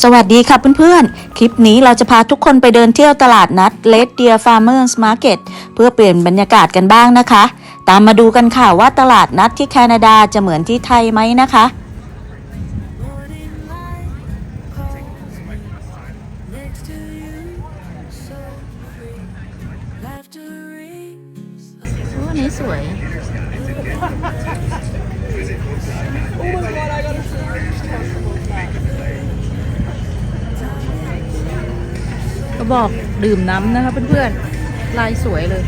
สวัสดีค่ะเพื่อนๆ คลิปนี้เราจะพาทุกคนไปเดินเที่ยวตลาดนัด Red Deer Farmers Market เพื่อเปลี่ยนบรรยากาศกันบ้างนะคะ ตามมาดูกันค่ะว่าตลาดนัดที่แคนาดาจะเหมือนที่ไทยไหมนะคะ next to you, so free. Laughter rings อันนี้สวย ก็บอกดื่มน้ำนะคะเพื่อนๆลายสวยเลย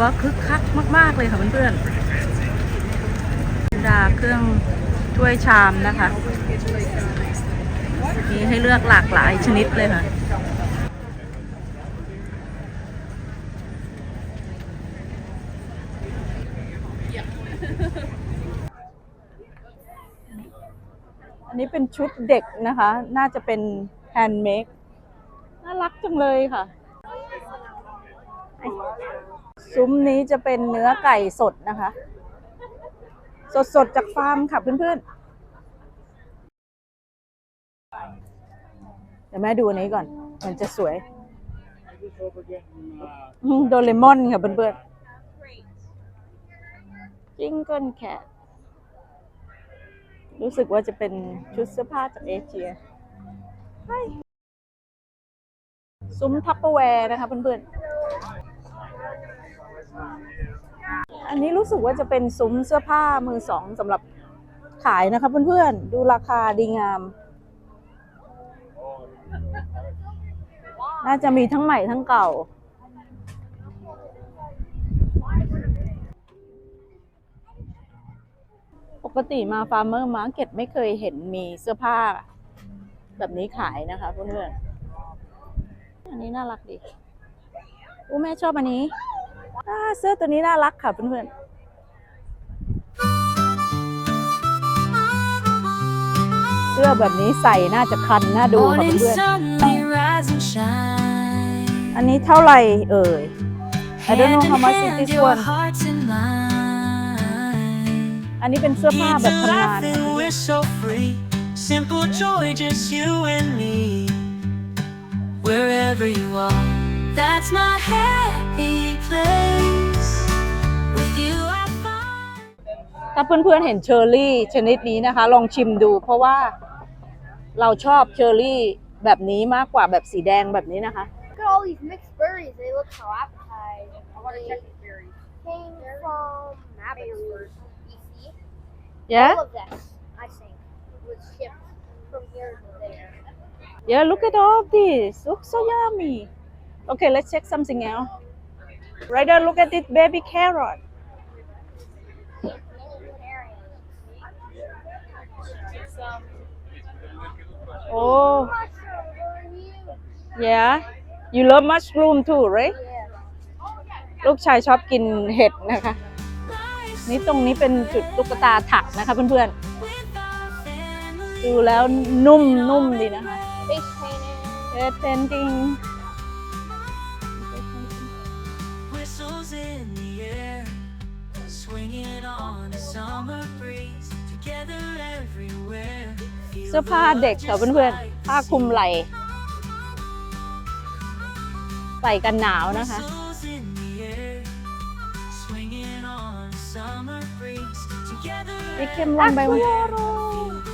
ว่าคึกคักมาก ๆ เลยค่ะเพื่อนๆดาเครื่องถ้วยชามนะคะ มีให้เลือกหลากหลายชนิดเลยค่ะอันนี้เป็นชุดเด็กนะคะ น่าจะเป็นแฮนด์เมดน่ารักจังเลยค่ะ ซุ้มนี้จะเป็นเนื้อไก่สดนะคะ สดสดๆจากฟาร์มค่ะเพื่อนๆ เดี๋ยวแม่ดูอันนี้ก่อน มันจะสวย โดเรมอนค่ะเพื่อนๆจิ้งเกิลแคทรู้สึกว่าจะเป็นชุดเสื้อผ้าจากเอเชียซุ้มทัพเปอร์แวร์นะคะเพื่อนๆ อันนี้รู้สึกว่าจะเป็นซุ้มเสื้อผ้ามือสองสำหรับขายนะคะเพื่อนๆ ดูราคาดีงาม น่าจะมีทั้งใหม่ทั้งเก่า ปกติมาฟาร์มเมอร์มาร์เก็ตไม่เคยเห็นมีเสื้อผ้า แบบนี้ขายนะคะเพื่อนๆ อันนี้น่ารักดีอู้แม่ชอบอันนี้ อ่าเสื้อตัวนี้น่ารักค่ะเพื่อนๆเสื้อแบบนี้ใส่น่าจะคันน่าดูค่ะ Morning เพื่อน sunlight rise and shine. ๆอันนี้เท่าไหร่เอ่ย I don't know Hand how in much is hand, this your one hearts in line. อันนี้เป็นเสื้อผ้า It's แบบ a ทำงาน life and we're so free. Simple joy, just you and me. Wherever you are, that's my happy place. With you, I find. ถ้าเพื่อนๆเห็นเชอร์รี่ชนิดนี้นะคะ ลองชิมดู เพราะว่าเราชอบเชอร์รี่แบบนี้มากกว่าแบบสีแดงแบบนี้นะคะ Look at all all these mixed berries. They look so appetizing. I want to check these berries. Came from Abbotsford, BC. yeah All of this, I think, was shipped from here to there. yeah look at all this looks so yummy okay let's check something else right there look at this baby carrot Many good areas. oh Mushrooms are huge. yeah you love mushroom too right Yeah. ลูกชายชอบกินเห็ดนะคะ นี่ตรงนี้เป็นจุดตุ๊กตาถักนะคะเพื่อนๆ ดูแล้วนุ่มนุ่มดีนะคะ Face painting. เฮ็ เสื้อผ้าเด็กค่ะเพื่อนๆ ผ้าคลุมไหล่ใส่กันหนาวนะคะ Whistles in the air, swinging on a summer breeze. Together วิกเข็มวันไปวัน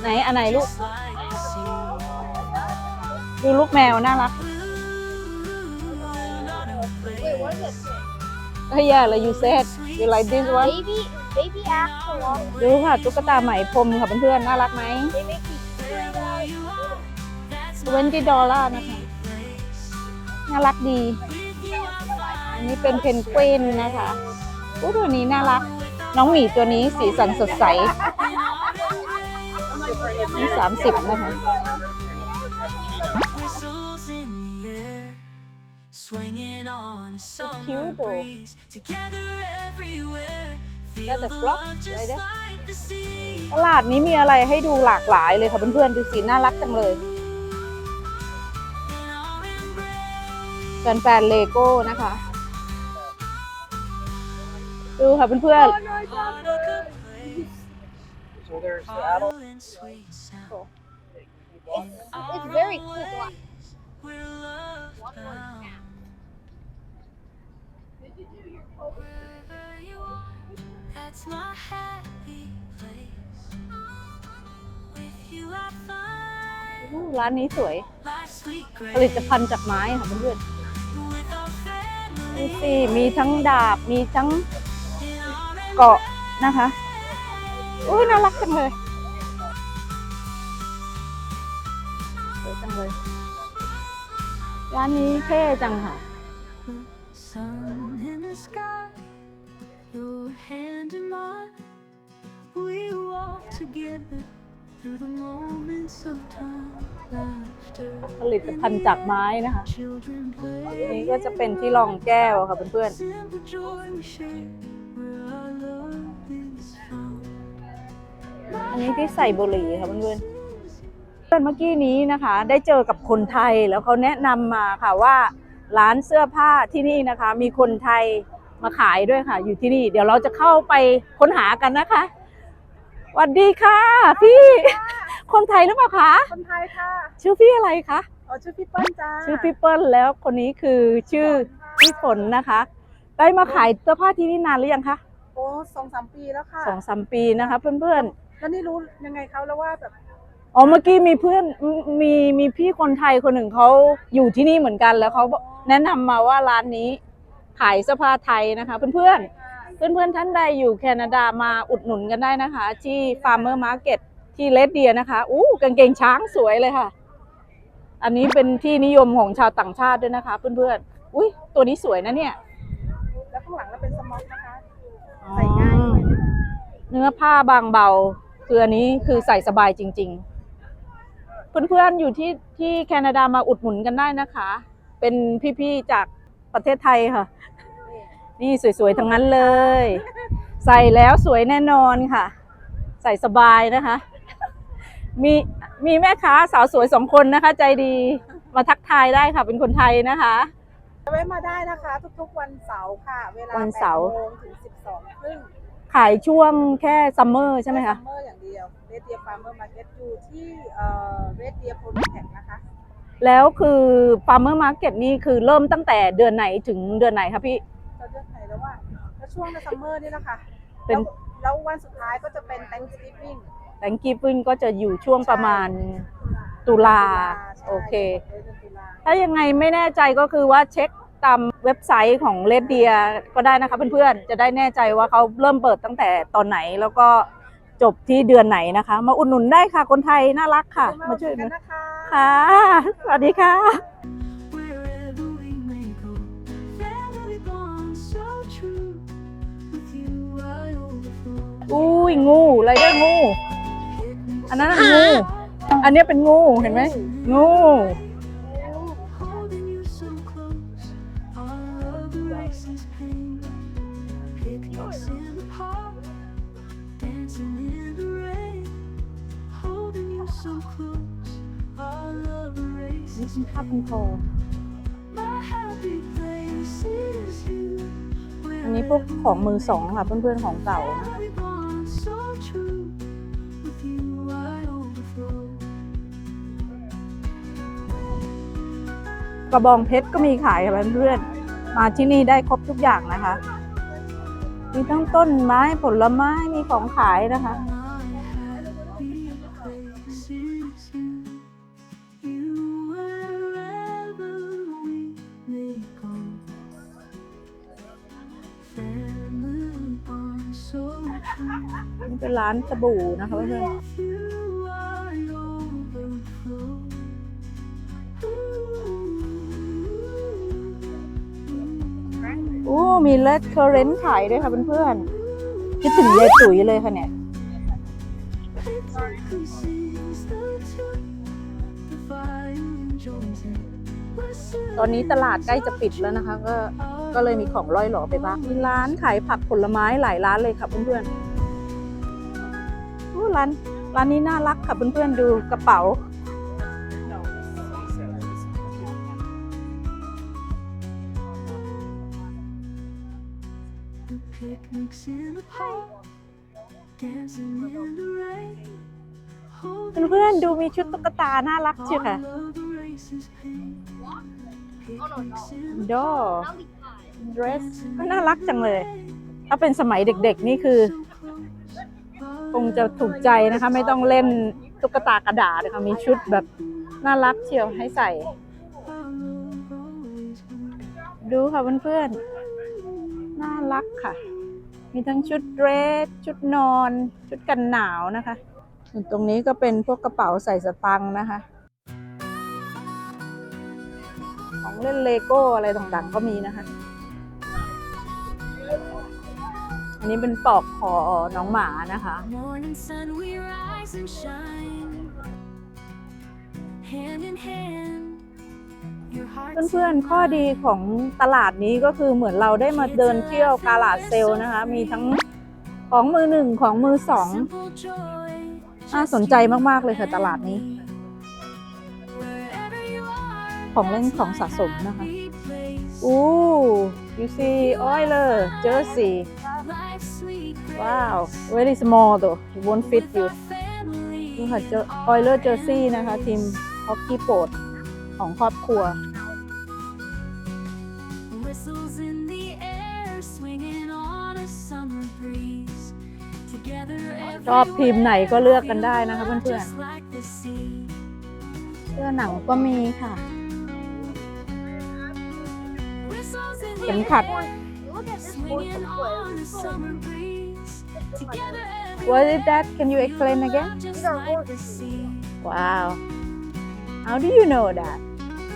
ไหนอันไหนลูก just like the sea. ดูลูกแมวน่ารัก Ooh, not a place. Wait, what is this? เฮ้ยอย่าเลย you said you like this one Baby, baby axolotl. ดูค่ะตุ๊กตาไหมพรมค่ะเพื่อนๆน่ารักไหม They make these Wherever you are, that's 20ดอลลาร์นะคะ place. น่ารักดี อันนี้เป็นเพนกวินนะคะอู้ตัวนี้น่ารัก น้องหมีตัวนี้สีสันสดใสนี่สามสิบนะคะ Whistles in the air, swinging on a summer cute though. breeze. Together everywhere, feel That's a the flock, love just right there. like the sea. ตลาดนี้มีอะไรให้ดูหลากหลายเลยค่ะเพื่อนๆดูสีน่ารักจังเลย In our embrace, แฟนๆเลโก้นะคะ ดูค่ะเพื่อน heart of that's my happy place. With you I ๆ find อู้ร้านนี้สวย life's sweet ผลิต grace. ภัณฑ์จากไม้ค่ะเพื่อน With our ๆดู family สิมีทั้งดาบ มีทั้ง in our เกาะนะคะ อุ้ยน่ารักจังเลยสวยจังเลย ร้านนี้เท่จังค่ะ sun in the sky, your hand in mine. We walk together through the moments of time, laughter. ผลิตภัณฑ์จากไม้นะคะ Children play. นี่ก็จะเป็นที่รองแก้วค่ะเพื่อน Simple joy we share, where our love is found. ๆ อันนี้ที่ใส่บุหรี่ค่ะเพื่อนๆเพื่อนเมื่อกี้นี้นะคะ ได้เจอกับคนไทยแล้วเขาแนะนำมาค่ะว่า ร้านเสื้อผ้าที่นี่นะคะ มีคนไทย มาขายด้วยค่ะ อยู่ที่นี่ เดี๋ยวเราจะเข้าไปค้นหากันนะคะสวัสดีค่ะ พี่คนไทยหรือเปล่าคะคนไทยค่ะ ชื่อพี่อะไรคะอ๋อชื่อพี่เปิ้ลจ้าชื่อพี่เปิ้ลแล้วคนนี้คือชื่อพี่ฝนนะคะ ได้มาขายเสื้อผ้าที่นี่นานหรือยังคะโอ้สองสามปีแล้วค่ะสองสามปีนะคะเพื่อนแล้วนี่รู้ยังไงเขาแล้วว่าแบบๆอ๋อเมื่อกี้มีเพื่อนมมีมีพี่คนไทยคนหนึ่งเขาอยู่ที่นี่เหมือนกันแล้วเขาบอกแนะนำมาว่าร้านนี้ ขายเสื้อผ้าไทยนะคะ เพื่อนๆ เพื่อนๆท่านใดอยู่แคนาดามาอุดหนุนกันได้นะคะ ที่ Farmer Market ที่เลดเดียนะคะอู้กางเกงช้างสวยเลยค่ะ อันนี้เป็นที่นิยมของชาวต่างชาติด้วยนะคะ เพื่อนๆอุ้ยตัวนี้สวยนะเนี่ย แล้วข้างหลังเราเป็นสม็อกนะคะใส่ง่ายด้วยเนื้อผ้าบางเบาคืออันนี้คือใส่สบายจริง ๆ เพื่อนๆอยู่ที่ที่แคนาดามาอุดหนุนกันได้นะคะ เป็นพี่ๆจาก ประเทศไทยค่ะ นี่สวยๆ ทั้งนั้นเลย ใส่แล้วสวยแน่นอนค่ะ ใส่สบายนะคะ มีมีแม่ค้าสาวสวยสองคนนะคะ ใจดีมาทักทายได้ค่ะ เป็นคนไทยนะคะแวะมาได้นะคะ ทุกๆวันเสาร์ค่ะ เวลาวันเสาร์8โมงถึงสิบสองครึ่งขายช่วงแค่ซัมเมอร์ใช่ไหมคะซัมเมอร์อย่างเดียวเรดเดียฟาร์มเมอร์มาร์เก็ตอยู่ที่เอ่อเรดเดียโพลีแท็กนะคะ แล้วคือ Farmer Market นี่คือเริ่มตั้งแต่เดือนไหนถึงเดือนไหนคะพี่ เราเลือกไหนแล้วว่าแล้วช่วงในซัมเมอร์นี่นะคะเป็น แล้วแล้ววันสุดท้ายก็จะเป็น Thanksgiving แตงกีฟึ่นก็จะอยู่ช่วงประมาณตุลา ใช่โอเคเดือนตุลาถ้ายังไงไม่แน่ใจก็คือว่าเช็คตามเว็บไซต์ของเลดเดียก็ได้นะคะเพื่อนๆ จะได้แน่ใจว่าเขาเริ่มเปิดตั้งแต่ตอนไหนแล้วก็ จบที่เดือนไหนนะคะ มาอุดหนุนได้ค่ะคนไทยน่ารักค่ะ มาช่วยกักันนนะคะค่ะ สวัสดีค่ะ Wherever we may go, family bond so true. With you, I overflow. อุ้ยงูไรเดอร์งู อันนั้นนะงู อันเนี้ยเป็นงูเห็นไหมงู นี่ erases เป็นภาพเป็นโค My happy place is you. อันนี้พวกของมือสองค่ะเพื่อนๆของเก่านะ Family bond so true. With you, I overflow. กระบองเพชรก็มีขายค่ะเพื่อนๆมาที่นี่ได้ครบทุกอย่างนะคะ มีทั้งต้นไม้ผลไม้มีของขายนะคะ ร้านสบู่นะคะเพื่อน With you, I overflow. ๆอู้มีเลดเคอร์เรนต์ขายด้วยค่ะเพื่อนๆคิดถึงยายตุ๋ยเลยค่ะเนี่ยตอนนี้ตลาดใกล้จะปิดแล้วนะคะ ก็ก็เลยมีของร่อยหลอไปบ้างมีร้านขายผักผลไม้หลายร้านเลยค่ะเพื่อนๆ ร้านร้านนี้น่ารักค่ะเพื่อนๆดูกระเป๋า เพื่อนๆดูมีชุดตุ๊กตาน่ารักเชียวค่ะ All love erases pain. Picnics in ดก็น่ารักจังเลย ถ้าเป็นสมัยเด็กๆ นี่คือ คงจะถูกใจนะคะ ไม่ต้องเล่นตุ๊กตากระดาษนะคะมีชุดแบบน่ารักเชียวให้ใส่ ดูค่ะเพื่อนๆน่ารักค่ะ มีทั้งชุดเดรสชุดนอน ชุดกันหนาวนะคะส่วนตรงนี้ก็เป็นพวกกระเป๋าใส่สตังค์นะคะ ของเล่นเลโก้อะไรต่างๆก็มีนะคะ อันนี้เป็นปลอกคอน้องหมานะคะ Morning sun, we rise and shine. Hand in hand. Your heart เพื่อนๆ ข้อดีของตลาดนี้ก็คือเหมือนเราได้มาเดินเที่ยวกาลาดเซลนะคะ มีทั้งของมือหนึ่งของมือสอง Simple joy, น่าสนใจมาก ๆ เลยค่ะตลาดนี้ wherever you are, ของเล่นของสะสมนะคะ happy place. อู้ you see oiler jersey Life's sweet grace. wow very small though it won't fit With you our family ดูค่ะ oiler jersey นะคะ ทีมฮอกกี้โปรดของครอบครัว Whistles in the air, swinging on a summer breeze. Together ชอบทีมไหนก็เลือกกันได้นะคะเพื่อน just like the sea. ๆเสื้อหนังก็มีค่ะ Whistles in เข็ม the ขัด air, Look at this swinging board. on a summer breeze. Together what is that can you explain again just These are like the sea. wow how do you know that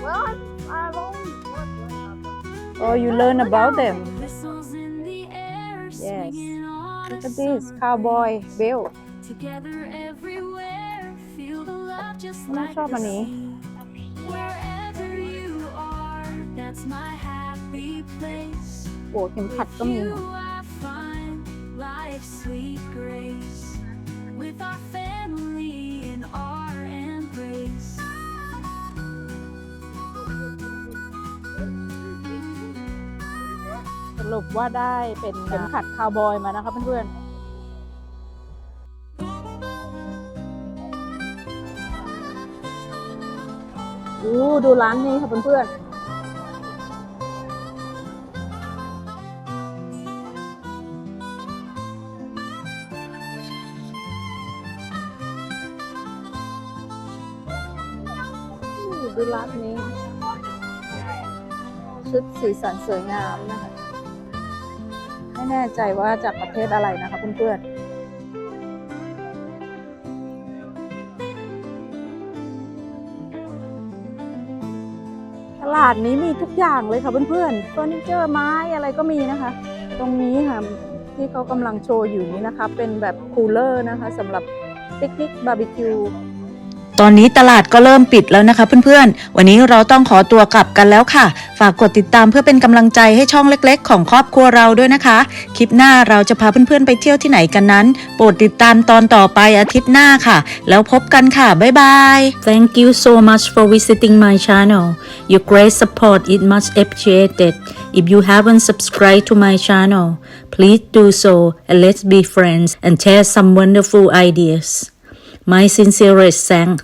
Well, I've, I've always wondered about them. oh you learn about them Whistles in the air, Yes. swinging on look a at this summer cowboy breeze. belt Together everywhere, feel the love just น่า like ชอบอัน the นี้ sea. Wherever you are, that's my happy place. โอ้เข็มขัด With ก็มี you I find life's sweet grace. With our family in our embrace. สรุปว่าได้เป็นเข็มขัดคาวบอยมานะคะเพื่อนๆอู้ดูร้านนี้ค่ะเพื่อนๆ ดูร้านนี้ ชุดสีสันสวยงามนะคะ ไม่แน่ใจว่าจากประเทศอะไรนะคะเพื่อนๆตลาดนี้มีทุกอย่างเลยค่ะเพื่อนๆเฟอร์นิเจอร์ไม้อะไรก็มีนะคะ ตรงนี้ค่ะที่เขากำลังโชว์อยู่นี้นะคะ เป็นแบบคูลเลอร์นะคะสำหรับปิกนิกบาร์บีคิว ตอนนี้ตลาดก็เริ่มปิดแล้วนะคะเพื่อนๆ วันนี้เราต้องขอตัวกลับกันแล้วค่ะ ฝากกดติดตามเพื่อเป็นกำลังใจให้ช่องเล็กๆ ของครอบครัวเราด้วยนะคะ คลิปหน้าเราจะพาเพื่อนๆไปเที่ยวที่ไหนกันนั้น โปรดติดตามตอนต่อไปอาทิตย์หน้าค่ะ แล้วพบกันค่ะ บ๊ายบาย Thank you so much for visiting my channel. Your great support is much appreciated. If you haven't subscribed to my channel, please do so and let's be friends and share some wonderful ideas. My sincerest thanks.